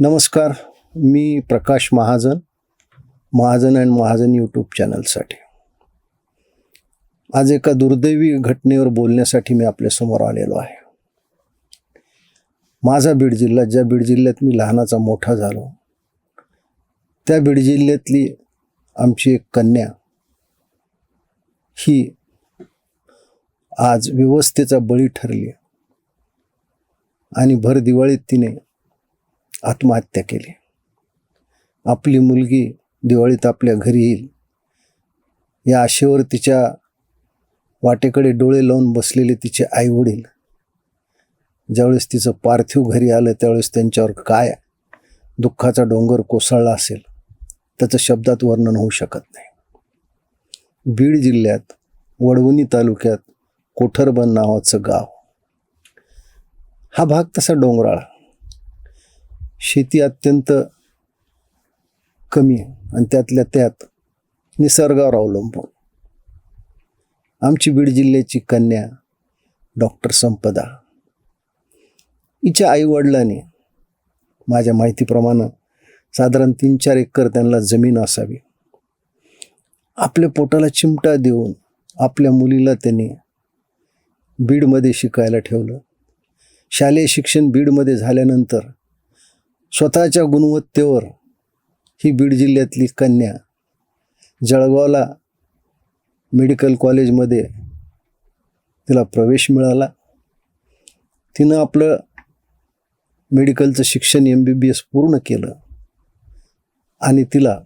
नमस्कार मी Prakash Mahajan Mahajan and Mahajan YouTube चॅनलसाठी आज एका दुर्दैवी घटनेवर बोलण्यासाठी मी आपल्यासमोर आलेलो आहे. माझा बीड जिल्हा ज्या बीड जिल्ह्यात मी लहानाचा मोठा झालो त्या बीड जिल्ह्यातली आमची एक कन्या ही आज व्यवस्थेचा बळी ठरली आणि भर दिवाळीत तिने आत्महत्या केली. आपली मुलगी दिवाळीत आपल्या घरी येईल. या आशेवर तिच्या वाटेकडे डोळे लावून बसलेले तिचे आईवडील ज्यावेळेस तिचं पार्थिव घरी आलं त्यावेळेस त्यांच्यावर काय दुःखाचा डोंगर कोसळला असेल त्याचं शब्दात वर्णन होऊ शकत नाही. बीड जिल्ह्यात वडवणी तालुक्यात कोठरबन नावाचं गाव. हा भाग तसा डोंगराळा. शेती अत्यंत कमी आहे. आणि त्यातल्या त्यात निसर्गावर अवलंबून. आमची बीड जिल्ह्याची कन्या डॉक्टर संपदा. हिच्या आईवडिलांनी माझ्या माहितीप्रमाणे साधारण तीन चार एकर त्यांना जमीन असावी. आपल्या पोटाला चिमटा देऊन आपल्या मुलीला त्यांनी बीडमध्ये शिकायला ठेवलं. शालेय शिक्षण बीडमध्ये झाल्यानंतर स्वतःच्या गुणवत्तेवर ही बीड जिल्ह्यातली कन्या जळगावला मेडिकल कॉलेजमध्ये तिला प्रवेश मिळाला. तिनं आपलं मेडिकलचं शिक्षण एम बी बी एस पूर्ण केलं आणि तिला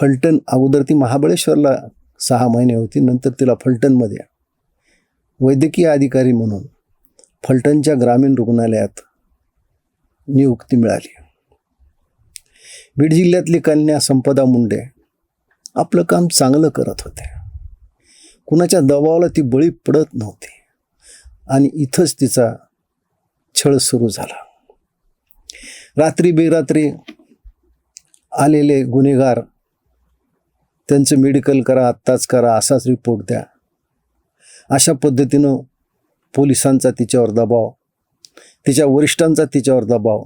फलटण अगोदर ती महाबळेश्वरला सहा महिने होती नंतर तिला फलटणमध्ये वैद्यकीय अधिकारी म्हणून फलटणच्या ग्रामीण रुग्णालयात नियुक्ती मिळाली. बीड जिल्ह्यातली कन्या संपदा मुंडे आपलं काम चांगलं करत होते. कुणाच्या दबावाला ती बळी पडत नव्हती. आणि इथंच तिचा छळ सुरू झाला. रात्री बेरात्री आलेले गुन्हेगार त्यांचं मेडिकल करा आत्ताच करा असाच रिपोर्ट द्या. अशा पद्धतीनं पोलिसांचा तिच्यावर दबाव तिच्या वरिष्ठांचा तिच्यावर दबाव.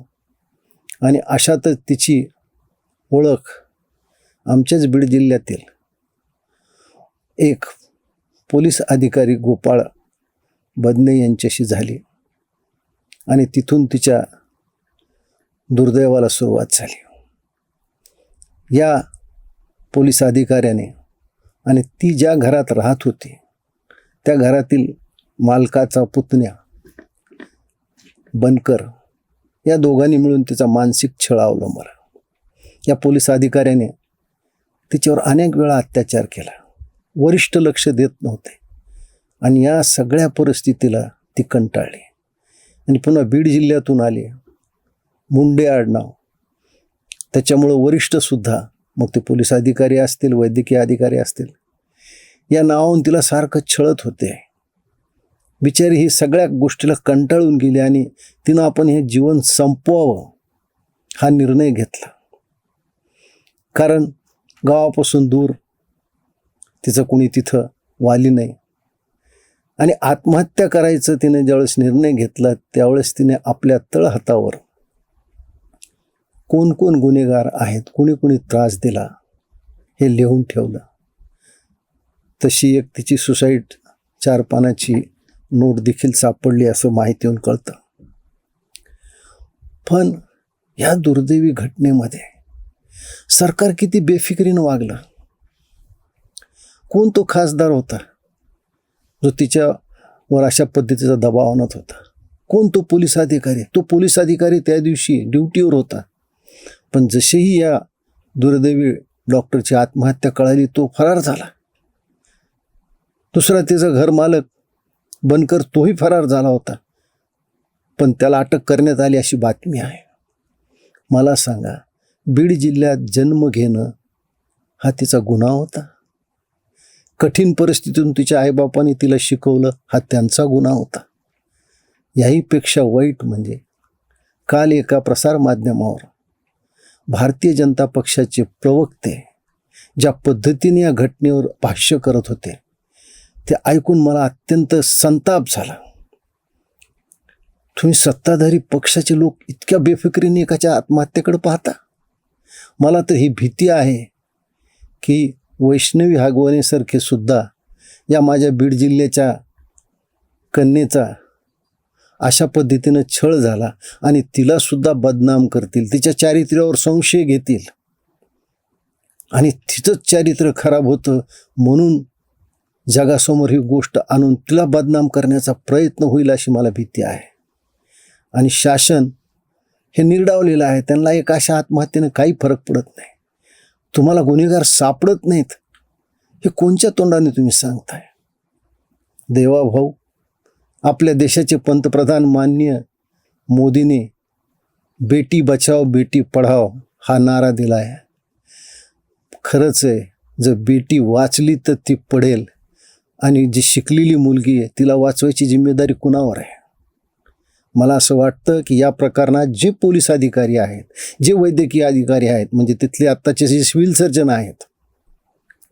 आणि अशातच तिची ओळख आमच्याच बीड जिल्ह्यातील एक पोलीस अधिकारी गोपाळ बदने यांच्याशी झाली. आणि तिथून तिच्या दुर्दैवाला सुरुवात झाली. या पोलीस अधिकाऱ्याने आणि ती ज्या घरात राहत होती त्या घरातील मालकाचा पुतण्या बनकर या दोघांनी मिळून तिचा मानसिक छळ अवलंबला. या पोलीस अधिकाऱ्याने तिच्यावर अनेक वेळा अत्याचार केला. वरिष्ठ लक्ष देत नव्हते. आणि या सगळ्या परिस्थितीला ती कंटाळली. आणि पुन्हा बीड जिल्ह्यातून आली. मुंडे आडनाव. त्याच्यामुळं वरिष्ठसुद्धा मग ते पोलीस अधिकारी असतील वैद्यकीय अधिकारी असतील या नावाहून तिला सारखं छळत होते. बिचारी ही सगळ्या गोष्टीला कंटाळून गेली आणि तिनं आपण हे जीवन संपवावं हा निर्णय घेतला. कारण गावापासून दूर तिचं कुणी तिथं वाली नाही. आणि आत्महत्या करायचं तिने ज्यावेळेस निर्णय घेतला त्यावेळेस तिने आपल्या तळहातावर कोण कोण गुन्हेगार आहेत कोणी कोणी त्रास दिला हे लिहून ठेवलं. तशी एक तिची सुसाईड चार पानाची नोट देखील सापडली असं माहितीहून कळतं. पण या दुर्दैवी घटनेमध्ये सरकार किती बेफिकरीनं वागलं. कोण तो खासदार होता? जो तिच्यावर अशा पद्धतीचा दबाव आणत होता. कोण तो पोलीस अधिकारी? तो पोलीस अधिकारी त्या दिवशी ड्युटीवर होता. पण जशीही या दुर्दैवी डॉक्टरची आत्महत्या कळाली तो फरार झाला. दुसरा तिचा घर मालक बनकर तोही फरार झाला होता. पण त्याला अटक करण्यात आली अशी बातमी आहे. मला सांगा बीड जिल्ह्यात जन्म घेणं हा तिचा गुन्हा होता? कठीण परिस्थितीतून तिच्या आईबापाने तिला शिकवलं हा त्यांचा गुन्हा होता. याहीपेक्षा वाईट म्हणजे काल एका प्रसारमाध्यमावर भारतीय जनता पक्षाचे प्रवक्ते ज्या पद्धतीने या घटनेवर भाष्य करत होते ते ऐकून मला अत्यंत संताप झाला. तुम्ही सत्ताधारी पक्षाचे लोक इतक्या बेफिक्रीने एकाच्या आत्महत्येकडे पाहता? मला तर ही भीती आहे की वैष्णवी हागवणेसारखे सुद्धा या माझ्या बीड जिल्ह्याच्या कन्येचा अशा पद्धतीनं छळ झाला आणि तिला सुद्धा बदनाम करतील तिच्या चारित्र्यावर संशय घेतील. आणि तिचंच चारित्र्य खराब होतं म्हणून जगासमोर ही गोष्ट आणून तिला बदनाम करण्याचा प्रयत्न होईल अशी मला भीती आहे. आणि शासन हे निर्डावलेलं आहे. त्यांना एक अशा आत्महत्येनं काही फरक पडत नाही. तुम्हाला गुन्हेगार सापडत नाहीत. हे कोणत्या तोंडाने तुम्ही सांगताय? देवा भाऊ आपल्या देशाचे पंतप्रधान मान्य मोदीने बेटी बचाव बेटी पढाव हा नारा दिला आहे खरंच आहे जर बेटी वाचली तर ती पडेल. आणि जी शिकलेली मुलगी आहे तिला वाचवायची जिम्मेदारी कुणावर आहे? मला असं वाटतं की या प्रकरणात जे पोलीस अधिकारी आहेत जे वैद्यकीय अधिकारी आहेत म्हणजे तिथले आत्ताचे जे सिव्हिल सर्जन आहेत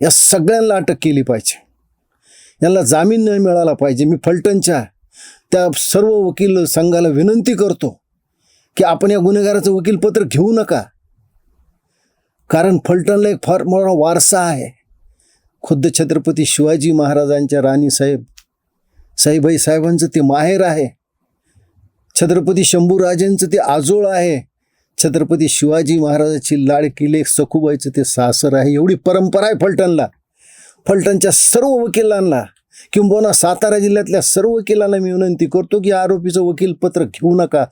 या सगळ्यांना अटक केली पाहिजे. यांना जामीन न मिळाला पाहिजे. मी फलटणच्या त्या सर्व वकील संघाला विनंती करतो की आपण या गुन्हेगाराचं वकीलपत्र घेऊ नका. कारण फलटणला एक फार मोठा वारसा आहे. खुद्द छत्रपती शिवाजी महाराजांच्या राणीसाहेब साईबाई साहेबांचं ते माहेर आहे. छत्रपती शंभूराजेंचं ते आजोळ आहे. छत्रपती शिवाजी महाराजाची लाड किल्ले सखुबाईचं ते सासर आहे. एवढी परंपरा आहे फलटणला. फलटणच्या सर्व वकिलांना किंबहुना सातारा जिल्ह्यातल्या सर्व वकिलांना मी विनंती करतो की आरोपीचं वकीलपत्र घेऊ नका.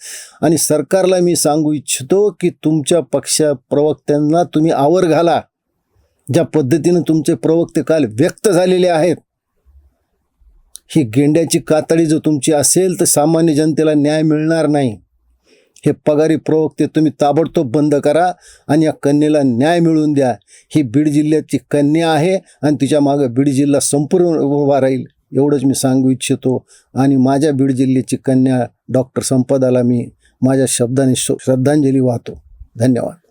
आणि सरकारला मी सांगू इच्छितो की तुमच्या पक्षा प्रवक्त्यांना तुम्ही आवर घाला. ज्या पद्धतीनं तुमचे प्रवक्ते काल व्यक्त झालेले आहेत ही गेंड्याची कातडी जर तुमची असेल तर सामान्य जनतेला न्याय मिळणार नाही. हे पगारी प्रवक्ते तुम्ही ताबडतोब बंद करा आणि या कन्येला न्याय मिळवून द्या. ही बीड जिल्ह्याची कन्या आहे आणि तिच्या मागं बीड जिल्हा संपूर्ण उभा राहील एवढंच मी सांगू इच्छितो. आणि माझ्या बीड जिल्ह्याची कन्या डॉक्टर संपदाला मी माझ्या शब्दाने श्रद्धांजली वाहतो. धन्यवाद.